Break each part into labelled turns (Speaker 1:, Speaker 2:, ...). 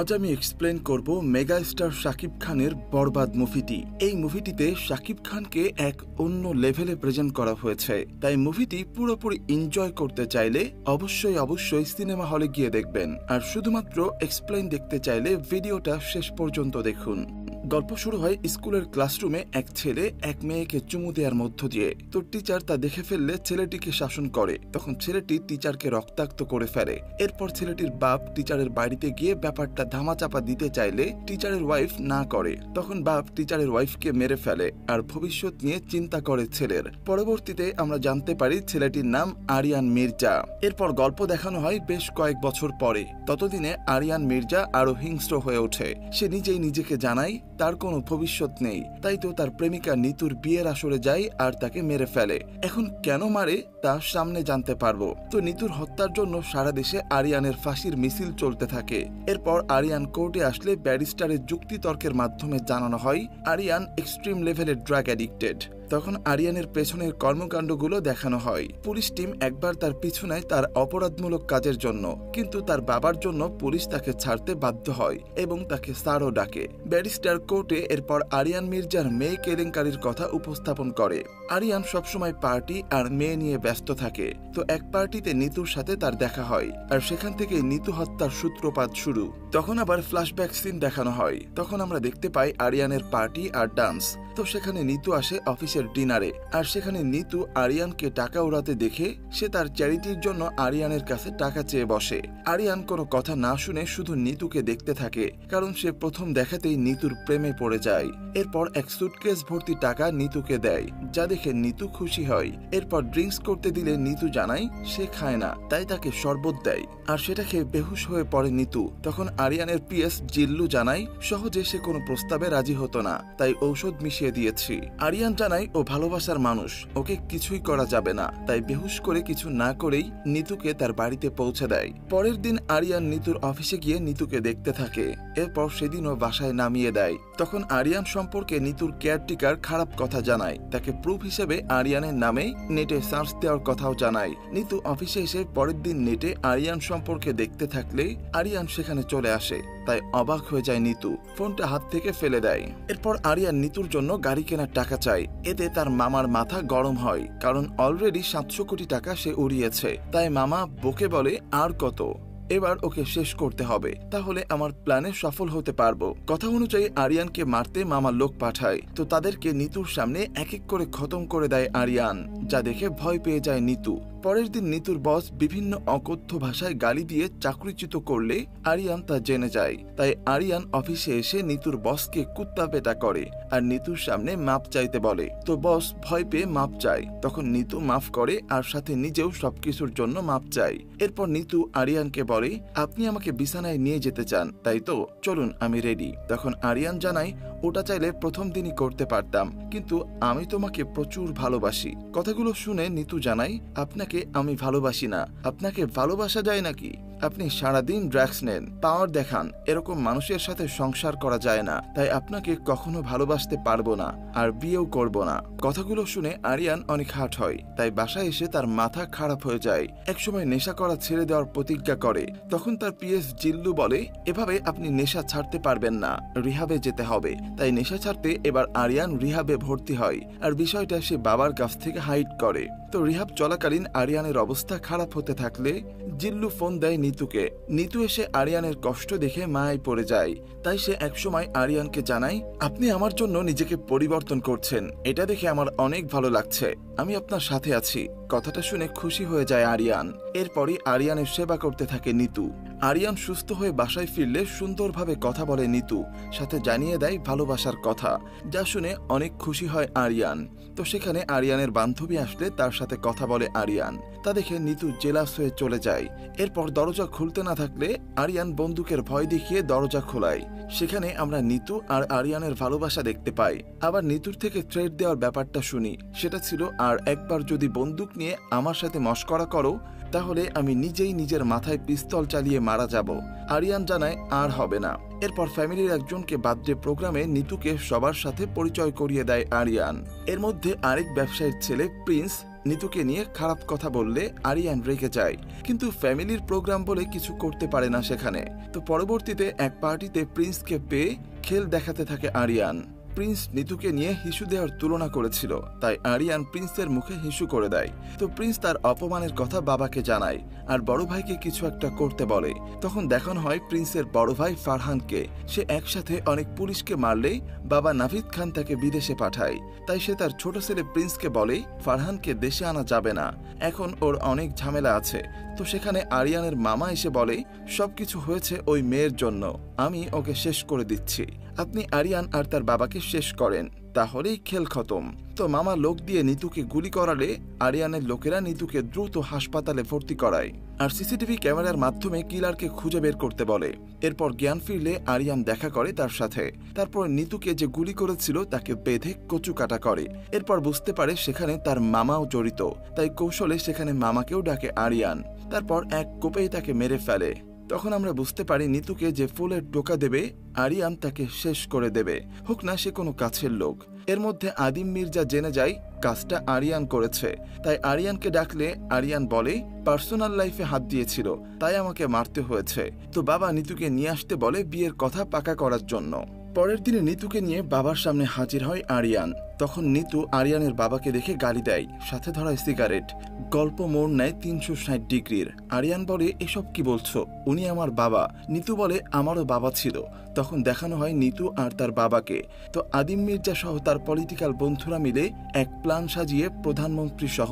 Speaker 1: আজ আমি এক্সপ্লেন করব মেগা স্টার শাকিব খানের বরবাদ মুভিটি। এই মুভিটিতে শাকিব খানকে এক অন্য লেভেলে প্রেজেন্ট করা হয়েছে। তাই মুভিটি পুরোপুরি এনজয় করতে চাইলে অবশ্যই অবশ্যই সিনেমা হলে গিয়ে দেখবেন। আর শুধুমাত্র এক্সপ্লেন দেখতে চাইলে ভিডিওটা শেষ পর্যন্ত দেখুন। গল্প শুরু হয় স্কুলের ক্লাসরুমে এক ছেলে এক মেয়েকে চুমু দেওয়ার মধ্য দিয়ে। তো টিচার তা দেখে ফেললে ছেলেটিকে শাসন করে। তখন ছেলেটি টিচারকে রক্তাক্ত করে ফেলে। এরপর ছেলেটির বাপ টিচারের বাড়িতে গিয়ে ব্যাপারটা ধামাচাপা দিতে চাইলে টিচারের ওয়াইফ না করে। তখন বাপ টিচারের ওয়াইফকে মেরে ফেলে আর ভবিষ্যৎ নিয়ে চিন্তা করে ছেলের। পরবর্তীতে আমরা জানতে পারি ছেলেটির নাম আরিয়ান মির্জা। এরপর গল্প দেখানো হয় বেশ কয়েক বছর পরে। ততদিনে আরিয়ান মির্জা আরও হিংস্র হয়ে ওঠে। সে নিজেই নিজেকে জানায় তার কোনো ভবিষ্যৎ নেই। তাই তো তার প্রেমিকা নিতুর বিয়ের আসরে যায় আর তাকে মেরে ফেলে। এখন কেন মারে তা সামনে জানতে পারব। তো নিতুর হত্যার জন্য সারা দেশে আরিয়ানের ফাঁসির মিছিল চলতে থাকে। এরপর আরিয়ান কোর্টে আসলে ব্যারিস্টারের যুক্তিতর্কের মাধ্যমে জানানো হয়, আরিয়ান এক্সট্রিম লেভেলের ড্রাগ অ্যাডিক্টেড তখন আরিয়ানের পেছনের কর্মকাণ্ডগুলো দেখানো হয়। পুলিশ টিম একবার তার পিছু নেয় তার অপরাধমূলক কাজের জন্য, কিন্তু তার বাবার জন্য পুলিশ তাকে ছাড়তে বাধ্য হয় এবং তাকে সারও ডাকে। ব্যারিস্টার কোর্টে এরপর আরিয়ান মির্জার মেয়ে কেলেঙ্কারির কথা উপস্থাপন করে। আরিয়ান সবসময় পার্টি আর মেয়ে নিয়ে ব্যস্ত থাকে। তো এক পার্টিতে নিতুর সাথে তার দেখা হয়, আর সেখান থেকে নিতু হত্যার সূত্রপাত শুরু। তখন আবার ফ্ল্যাশব্যাক সিন দেখানো হয়। তখন আমরা দেখতে পাই আরিয়ানের পার্টি আর ডান্স। তো সেখানে নিতু আসে অফিসের ডিনারে। আর সেখানে নিতু আরিয়ানকে টাকা উড়াতে দেখে সে তার চ্যারিটির জন্য আরিয়ানের কাছে টাকা চেয়ে বসে। আরিয়ান কোনো কথা না শুনে শুধু নিতুকে দেখতে থাকে, কারণ সে প্রথম দেখাতেই নিতুর প্রেমে পড়ে যায়। এরপর এক সুটকেস ভর্তি টাকা নিতুকে দেয়, যা দেখে নিতু খুশি হয়। এরপর ড্রিঙ্কস করতে দিলে নিতু জানায়, সে খায় না, তাই তাকে শরবত দেয়। আর সেটা খেয়ে বেহুশ হয়ে পড়ে নিতু। তখন আরিয়ানের পিএস জিল্লু জানায়, সহজে সে কোনো প্রস্তাবে রাজি হতো না, তাই ঔষধ মিশিয়ে দিয়েছি। আরিয়ান জানায় ও ভালোবাসার মানুষ, ওকে কিছুই করা যাবে না। তাই বেহুশ করে কিছু না করেই নিতুকে তার বাড়িতে পৌঁছে দেয়। পরের দিন আরিয়ান নিতুর অফিসে গিয়ে নিতুকে দেখতে থাকে। এরপর সেদিনও বাসায় নামিয়ে দেয়। তখন আরিয়ান সম্পর্কে নিতুর কেয়ারটিকার খারাপ কথা জানায়। তাকে প্রুফ হিসেবে আরিয়ানের নামে নেটে সার্চ দেওয়ার কথাও জানায়। নিতু অফিসে এসে পরের দিন নেটে আরিয়ান সম্পর্কে দেখতে থাকলে আরিয়ান সেখানে চলে আসে। তাই অবাক হয়ে যায় নিতু। ফোনটা হাত থেকে ফেলে দেয়। এরপর আরিয়ান নিতুর জন্য গাড়ি কেনার টাকা চায়। এতে তার মামার মাথা গরম হয়, কারণ অলরেডি সাতশো কোটি টাকা সে উড়িয়েছে। তাই মামা বকে বলে, আর কত? এবার ওকে শেষ করতে হবে, তাহলে আমার প্ল্যানে সফল হতে পারব। কথা অনুযায়ী আরিয়ানকে মারতে মামা লোক পাঠায়, তো তাদেরকে নিতুর সামনে এক এক করে খতম করে দেয় আরিয়ান, যা দেখে ভয় পেয়ে যায় নিতু। পরের দিন নিতুর বস বিভিন্ন অকথ্য ভাষায় গালি দিয়ে চাকরিচ্যুত করলে আরিয়ান তা জেনে যায়। তাই আরিয়ান অফিসে এসে নিতুর বসকে কুত্তা পেটা করে আর নিতুর সামনে মাপ চাইতে বলে। তো বস ভয় পেয়ে মাপ চায়। তখন নিতু মাফ করে আর সাথে নিজেও সবকিছুর জন্য মাপ চায়। এরপর নিতু আরিয়ানকে বলে, আপনি আমাকে বিছানায় নিয়ে যেতে চান, তাই তো? চলুন, আমি রেডি। তখন আরিয়ান জানাই ওটা চাইলে প্রথম দিনই করতে পারতাম। কিন্তু আমি তোমাকে প্রচুর ভালোবাসি। কথাগুলো শুনে নিতু জানাই আপনাকে আমি ভালোবাসি না। আপনাকে ভালোবাসা যায় নাকি? আপনি সারাদিন ড্রাগস নেন, পাওয়ার দেখান, এরকম মানুষের সাথে সংসার করা যায় না। তাই আপনাকে কখনো ভালোবাসতে পারব না, আর বিয়েও করব না। কথাগুলো শুনে আরিয়ান অনেক হাট হয়, তাই বাসায় এসে তার মাথা খারাপ হয়ে যায়। একসময় নেশা করা ছেড়ে দেওয়ার প্রতিজ্ঞা করে, তখন তার পিএস জিল্লু বলে, এভাবে আপনি নেশা ছাড়তে পারবেন না, রিহাবে যেতে হবে। তাই নেশা ছাড়তে এবার আরিয়ান রিহাবে ভর্তি হয়, আর বিষয়টা সে বাবার কাছ থেকে হাইড করে। তো রিহাব চলাকালীন আরিয়ানের অবস্থা খারাপ হতে থাকলে জিল্লু ফোন দেয় নিতুকে। নিতু এসে আরিয়ানের কষ্ট দেখে মায় পড়ে যায়। তাই সে একসময় আরিয়ানকে জানায়, আপনি আমার জন্য নিজেকে পরিবর্তন করছেন। এটা দেখে আমার অনেক ভালো লাগছে। আমি আপনার সাথে আছি। কথাটা শুনে খুশি হয়ে যায় আরিয়ান। এরপরই আরিয়ানের সেবা করতে থাকে নিতু। আরিয়ান সুস্থ হয়ে বাসায় ফিরলে সুন্দরভাবে কথা বলে নিতু। সাথে জানিয়ে দেয় ভালোবাসার কথা, যা শুনে অনেক খুশি হয় আরিয়ান। তো সেখানে আরিয়ানের বান্ধবী আসলে তার সাথে কথা বলে আরিয়ান। তা দেখে নিতু জেলাস হয়ে চলে যায়। এরপর দরজা খুলতে না থাকলে আরিয়ান বন্দুকের ভয় দেখিয়ে দরজা খোলায়। সেখানে আমরা নিতু আর আরিয়ানের ভালোবাসা দেখতে পাই। আবার নিতুর থেকে থ্রেড দেওয়ার ব্যাপারটা শুনি। সেটা ছিল, আর একবার যদি বন্দুক নিয়ে আমার সাথে মস্করা করো, তাহলে আমি নিজেই নিজের মাথায় পিস্তল চালিয়ে মারা যাব। আরিয়ান জানায়, আর হবে না। এরপর ফ্যামিলির একজনকে বার্থডে প্রোগ্রামে নিতুকে সবার সাথে পরিচয় করিয়ে দেয় আরিয়ান। এর মধ্যে আরেক ব্যবসায়ীর ছেলে প্রিন্স নিতুকে নিয়ে খারাপ কথা বললে আরিয়ান রেগে যায়, কিন্তু ফ্যামিলির প্রোগ্রাম বলে কিছু করতে পারে না সেখানে। তো পরবর্তীতে এক পার্টিতে প্রিন্সকে পেয়ে খেল দেখাতে থাকে আরিয়ান। প্রিন্স নিতুকে নিয়ে হিসু দেওয়ার তুলনা করেছিল, তাই আরিয়ান প্রিন্সের মুখে হিসু করে দেয়। তো প্রিন্স তার অপমানের কথা বাবাকে জানায়, আর বড় ভাইকে কিছু একটা করতে বলে। তখন দেখানো হয় প্রিন্সের বড় ভাই ফারহানকে। সে একসাথে অনেক পুলিশকে মারলেই বাবা নাভিদ খান তাকে বিদেশে পাঠায়। তাই সে তার ছোট ছেলে প্রিন্সকে বলে, ফারহানকে দেশে আনা যাবে না। এখন ওর অনেক ঝামেলা আছে। তো সেখানে আরিয়ানের মামা এসে বলে, সবকিছু হয়েছে ওই মেয়ের জন্য। আমি ওকে শেষ করে দিচ্ছি। আপনি আরিয়ান আর তার বাবাকে শেষ করেন, তাহলেই খেল খতম। তো মামা লোক দিয়ে নিতুকে গুলি করালে আরিয়ানের লোকেরা নিতুকে দ্রুত হাসপাতালে ভর্তি করায়। আর সিসিটিভি ক্যামেরার মাধ্যমে কিলারকে খুঁজে বের করতে বলে। এরপর জ্ঞান ফিরলে আরিয়ান দেখা করে তার সাথে। তারপর নিতুকে যে গুলি করেছিল তাকে বেঁধে কচু কাটা করে। এরপর বুঝতে পারে সেখানে তার মামাও জড়িত। তাই কৌশলে সেখানে মামাকেও ডাকে আরিয়ান। তারপর এক কোপেই তাকে মেরে ফেলে। তখন আমরা বুঝতে পারি নিতুকে যে ফুলের টোকা দেবে, আরিয়ান তাকে শেষ করে দেবে। হোক না, সে কোনো কাছের লোক। এর মধ্যে আদিম মির্জা জেনে যায়, কাজটা আরিয়ান করেছে। তাই আরিয়ানকে ডাকলে আরিয়ান বলে, পার্সোনাল লাইফে হাত দিয়েছিল, তাই আমাকে মারতে হয়েছে। তো বাবা নিতুকে নিয়ে আসতে বলে বিয়ের কথা পাকা করার জন্য। পরের দিনে নিতুকে নিয়ে বাবার সামনে হাজির হয় আরিয়ান। তখন নিতু আরিয়ানের বাবাকে দেখে গালি দেয়, সাথে ধরা সিগারেট। গল্প মোড় নেয় তিনশো ষাট ডিগ্রির। আরিয়ান বলে, এসব কি বলছো? উনি আমার বাবা। নিতু বলে, আমারও বাবা ছিল। তখন দেখানো হয় নিতু আর তার বাবাকে। তো আদিম মির্জা সহ তার পলিটিক্যাল বন্ধুরা মিলে এক প্ল্যান সাজিয়ে প্রধানমন্ত্রী সহ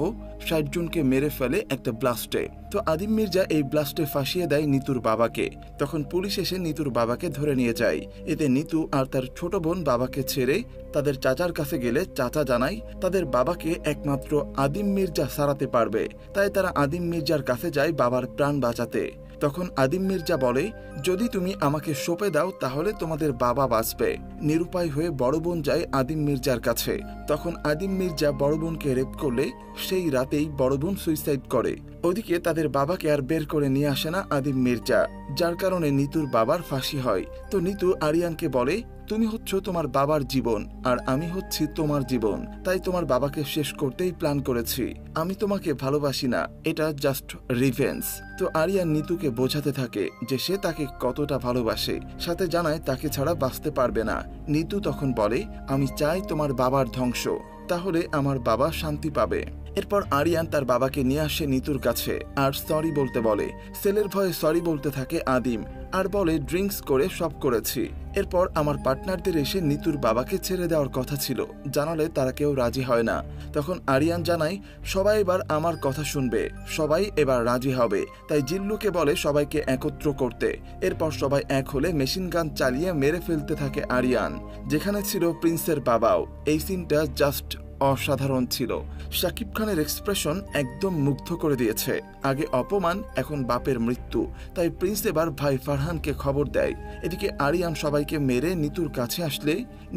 Speaker 1: ষাট জনকে মেরে ফেলে একটা ব্লাস্টে তো আদিম মির্জা এই ব্লাস্টে ফাঁসিয়ে দেয় নিতুর বাবাকে। তখন পুলিশ এসে নিতুর বাবাকে ধরে নিয়ে যায়। এতে নিতু আর তার ছোট বোন বাবাকে ছেড়ে তাদের চাচার কাছে গেলে। চাচা জানায়, তাদের বাবাকে একমাত্র আদিম মির্জা সারাতে পারবে। তাই তারা আদিম মির্জার কাছে যায় বাবার প্রাণ বাঁচাতে। তখন আদিম মির্জা বলে, যদি তুমি আমাকে সঁপে দাও, তাহলে তোমাদের বাবা বাঁচবে। নিরুপায় হয়ে বড় বোন যায় আদিম মির্জার কাছে। তখন আদিম মির্জা বড় বোনকে রেপ করলে, সেই রাতেই বড় বোন সুইসাইড করে। ওদিকে তাদের বাবাকে আর বের করে নিয়ে আসে না আদিম মির্জা, যার কারণে নিতুর বাবার ফাঁসি হয়। তো নিতু আরিয়ানকে বলে তুমি হচ্ছ তোমার বাবার জীবন, আর আমি হচ্ছি তোমার জীবন। তাই তোমার বাবাকে শেষ করতেই প্ল্যান করেছি। আমি তোমাকে ভালোবাসি না, এটা জাস্ট রিভেন্স তো আরিয়ান নিতুকে বোঝাতে থাকে যে সে তাকে কতটা ভালোবাসে, সাথে জানায় তাকে ছাড়া বাঁচতে পারবে না। নিতু তখন বলে, আমি চাই তোমার বাবার ধ্বংস, তাহলে আমার বাবা শান্তি পাবে। এরপর আরিয়ান তার বাবাকে নিয়ে আসে নিতুর কাছে আর সরি বলতে বলে। সেলের ভয়ে সরি বলতে থাকে আদিম আর বলে ড্রিঙ্কস করে সব করেছি। এরপর আমার পার্টনারদের এসে নিতুর বাবাকে ছেড়ে দেওয়ার কথা ছিল। জানালে তারা কেউ রাজি হয় না। তখন আরিয়ান জানায়, সবাই এবার আমার কথা শুনবে। সবাই এবার রাজি হবে। তাই জিল্লুকে বলে সবাইকে একত্র করতে। এরপর সবাই এক হলে মেশিন গান চালিয়ে মেরে ফেলতে থাকে আরিয়ান, যেখানে ছিল প্রিন্সের বাবাও। এই সিনটা জাস্ট অসাধারণ ছিল। শাকিব খানের এক্সপ্রেশন একদম মুগ্ধ করে দিয়েছে। আগে অপমান, এখন বাপের মৃত্যু। তাই প্রিন্স এবার ভাই ফারহানকে খবর দেয়। এদিকে আরিয়ান সবাইকে মেরে নিতুর কাছে আসলে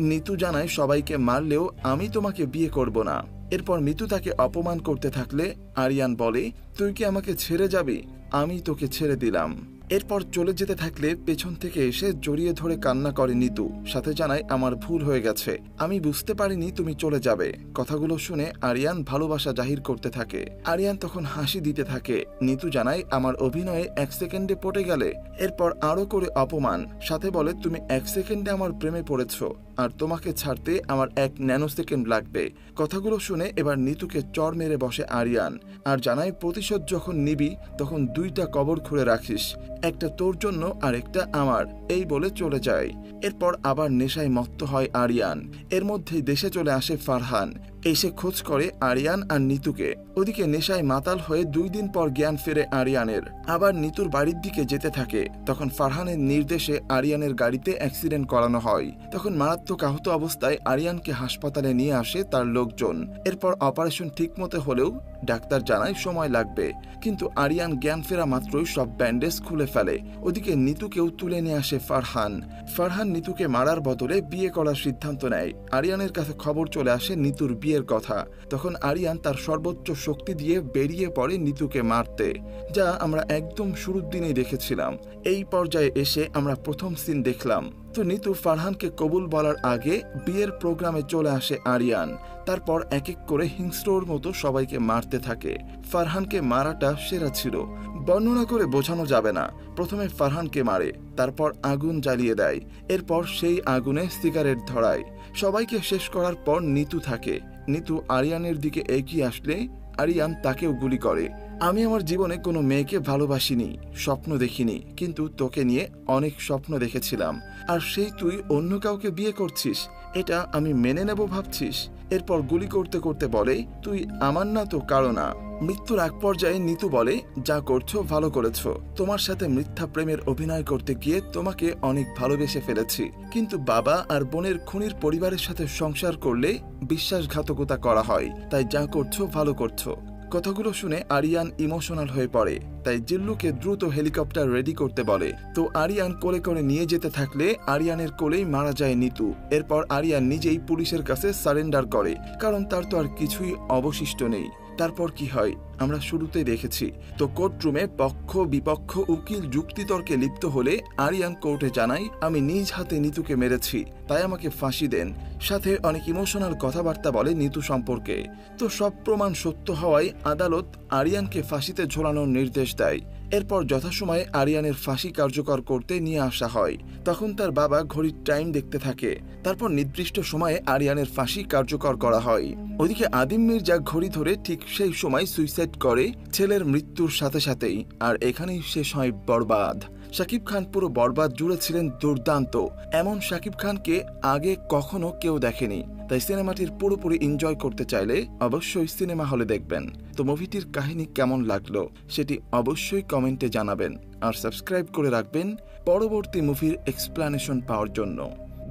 Speaker 1: নিতু জানায় সবাইকে মারলেও আমি তোমাকে বিয়ে করব না। এরপর মিতু তাকে অপমান করতে থাকলে আরিয়ান বলে, তুই কি আমাকে ছেড়ে যাবি? আমি তোকে ছেড়ে দিলাম। এরপর চলে যেতে থাকলে পেছন থেকে এসে জড়িয়ে ধরে কান্না করে নিতু। সাথে জানায়, আমার ভুল হয়ে গেছে। আমি বুঝতে পারিনি তুমি চলে যাবে। কথাগুলো শুনে আরিয়ান ভালোবাসা জাহির করতে থাকে। আরিয়ান তখন হাসি দিতে থাকে। নিতু জানায়, আমার অভিনয়ে এক সেকেন্ডে পটে গেলে। এরপর আরও করে অপমান। সাথে বলে, তুমি এক সেকেন্ডে আমার প্রেমে পড়েছ। আর তোমাকে ছাড়তে আমার এক ন্যানো সেকেন্ড লাগবে। কথাগুলো শুনে এবার নিতুকে চর মেরে বসে আরিয়ান। আর জানাই প্রতিশোধ যখন নিবি, তখন দুইটা কবর খুঁড়ে রাখিস। একটা তোর জন্য আর একটা আমার। এই বলে চলে যায়। এরপর আবার নেশায় মত্ত হয় আরিয়ান। এর মধ্যেই দেশে চলে আসে ফারহান। এসে খোঁজ করে আরিয়ান আর নিতুকে। ওদিকে নেশায় মাতাল হয়ে দুই দিন পর জ্ঞান ফেরে আরিয়ানের। আবার নিতুর বাড়ির দিকে যেতে থাকে। তখন ফারহানের নির্দেশে আরিয়ানের গাড়িতে অ্যাক্সিডেন্ট করানো হয়। তখন মারাত্মক আহত অবস্থায় আরিয়ানকে হাসপাতালে নিয়ে আসে তার লোকজন। এরপর অপারেশন ঠিকমতো হলেও ডাক্তার জানায় সময় লাগবে। কিন্তু আরিয়ান জ্ঞান ফেরা মাত্রই সব ব্যান্ডেজ খুলে ফেলে। ওদিকে নিতুকেও তুলে নিয়ে আসে ফারহান। ফারহান নিতুকে মারার বদলে বিয়ে করার সিদ্ধান্ত নেয়। আরিয়ানের কাছে খবর চলে আসে নিতুর বিয়ের কথা। তখন আরিয়ান তার সর্বোচ্চ শক্তি দিয়ে বেরিয়ে পড়ে নিতুকে মারতে, যা আমরা একদম শুরুর দিনেই দেখেছিলাম। এই পর্যায়ে এসে আমরা প্রথম সিন দেখলাম। তো নিতু ফারহানকে কবুল বলার আগে বিয়ের প্রোগ্রামে চলে আসে আরিয়ান। তারপর এক এক করে হিংস্রোর মতো সবাইকে মারতে থাকে। ফারহানকে মারাটা সেরা ছিল। বর্ণনা করে বোঝানো যাবে না। প্রথমে ফারহানকে মারে, তারপর আগুন জ্বালিয়ে দেয়। এরপর সেই আগুনে সিগারেট ধরায়। সবাইকে শেষ করার পর নিতু থাকে। নিতু আরিয়ানের দিকে এগিয়ে আসলে আরিয়ান তাকেও গুলি করে। আমি আমার জীবনে কোনো মেয়েকে ভালোবাসিনি, স্বপ্ন দেখিনি, কিন্তু তোকে নিয়ে অনেক স্বপ্ন দেখেছিলাম। আর সেই তুই অন্য কাউকে বিয়ে করছিস, এটা আমি মেনে নেব ভাবছিস। এরপর গুলি করতে করতে বলে, তুই আমার না তো কারও না। মৃত্যুর এক পর্যায়ে নিতু বলে, যা করছ ভালো করেছ। তোমার সাথে মিথ্যা প্রেমের অভিনয় করতে গিয়ে তোমাকে অনেক ভালোবেসে ফেলেছি। কিন্তু বাবা আর বোনের খুনির পরিবারের সাথে সংসার করলে বিশ্বাসঘাতকতা করা হয়। তাই যা করছ ভালো করছ। কথাগুলো শুনে আরিয়ান ইমোশনাল হয়ে পড়ে, তাই জিল্লুকে দ্রুত হেলিকপ্টার রেডি করতে বলে। তো আরিয়ান কোলে করে নিয়ে যেতে থাকলে আরিয়ানের কোলেই মারা যায় নিতু। এরপর আরিয়ান নিজেই পুলিশের কাছে সারেন্ডার করে, কারণ তার তো আর কিছুই অবশিষ্ট নেই। তারপর কি হয়? আমরা শুরুতেই দেখেছি। তো কোর্টরুমে পক্ষ, বিপক্ষ, উকিল যুক্তিতর্কে লিপ্ত হলে আরিয়ান কোর্টে জানাই, আমি নিজ হাতে নিতুকে মেরেছি, তাই আমাকে ফাঁসি দেন। সাথে অনেক ইমোশনাল কথাবার্তা বলে নিতু সম্পর্কে। তো সব প্রমাণ সত্য হওয়ায় আদালত আরিয়ানকে ফাঁসিতে ঝোলানোর নির্দেশ দেয়। এরপর যথাসময়ে আরিয়ানের ফাঁসি কার্যকর করতে নিয়ে আসা হয়। তখন তার বাবা ঘড়ির টাইম দেখতে থাকে। তারপর নির্দিষ্ট সময়ে আরিয়ানের ফাঁসি কার্যকর করা হয়। ওদিকে আদিম মির্জা ঘড়ি ধরে ঠিক সেই সময় সুইসাইড করে ছেলের মৃত্যুর সাথে সাথেই, আর এখানেই শেষ হয় বরবাদ। শাকিব খান পুরো বরবাদ জুড়ে ছিলেন দুর্দান্ত। এমন শাকিব খানকে আগে কখনো কেউ দেখেনি। তাই সিনেমাটির পুরোপুরি এনজয় করতে চাইলে অবশ্যই সিনেমা হলে দেখবেন। তো মুভিটির কাহিনী কেমন লাগল সেটি অবশ্যই কমেন্টে জানাবেন। আর সাবস্ক্রাইব করে রাখবেন পরবর্তী মুভির এক্সপ্লানেশন পাওয়ার জন্য।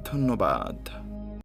Speaker 1: ধন্যবাদ।